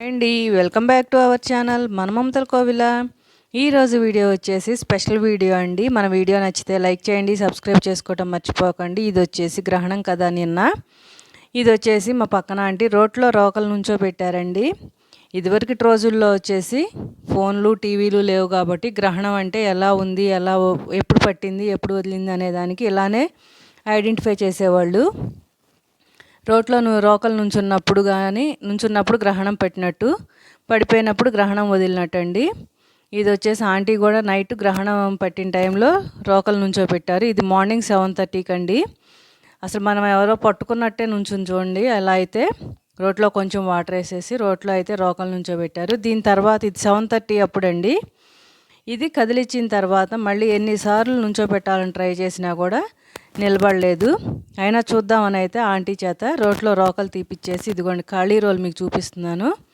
అండి welcome back to our channel మన కోవిల. ఈరోజు వీడియో వచ్చేసి స్పెషల్ వీడియో అండి. మన వీడియో నచ్చితే లైక్ చేయండి సబ్స్క్రైబ్ చేసుకోవటం మర్చిపోకండి. ఇది వచ్చేసి గ్రహణం కదా నిన్న. ఇది వచ్చేసి మా పక్కన ఆంటీ రోడ్లో రోకల నుంచో పెట్టారండి. ఇదివరకటి రోజుల్లో వచ్చేసి ఫోన్లు టీవీలు లేవు కాబట్టి గ్రహణం అంటే ఎలా ఉంది ఎలా ఎప్పుడు పట్టింది ఎప్పుడు వదిలింది అనే దానికి ఇలానే ఐడెంటిఫై చేసేవాళ్ళు. రోడ్లో నువ్వు రోకలు నుంచున్నప్పుడు కానీ నుంచున్నప్పుడు గ్రహణం పెట్టినట్టు పడిపోయినప్పుడు గ్రహణం వదిలినట్టు అండి ఇది వచ్చేసి ఆంటీ కూడా నైట్ గ్రహణం పట్టిన టైంలో రోకలు నుంచో పెట్టారు ఇది మార్నింగ్ సెవెన్ థర్టీకి అండి అసలు మనం ఎవరో పట్టుకున్నట్టే నుంచుని చూడండి అలా అయితే రోడ్లో కొంచెం వాటర్ వేసేసి రోడ్లో అయితే రోకల నుంచో పెట్టారు దీని తర్వాత ఇది సెవెన్ థర్టీ అప్పుడండి. ఇది కదిలిచ్చిన తర్వాత మళ్ళీ ఎన్నిసార్లు నుంచో పెట్టాలని ట్రై చేసినా కూడా నిలబడలేదు. అయినా చూద్దామని అయితే ఆంటీ చేత రోట్లో రోకలు తీపిచ్చేసి ఇదిగోండి ఖాళీ రోల్ మీకు చూపిస్తున్నాను.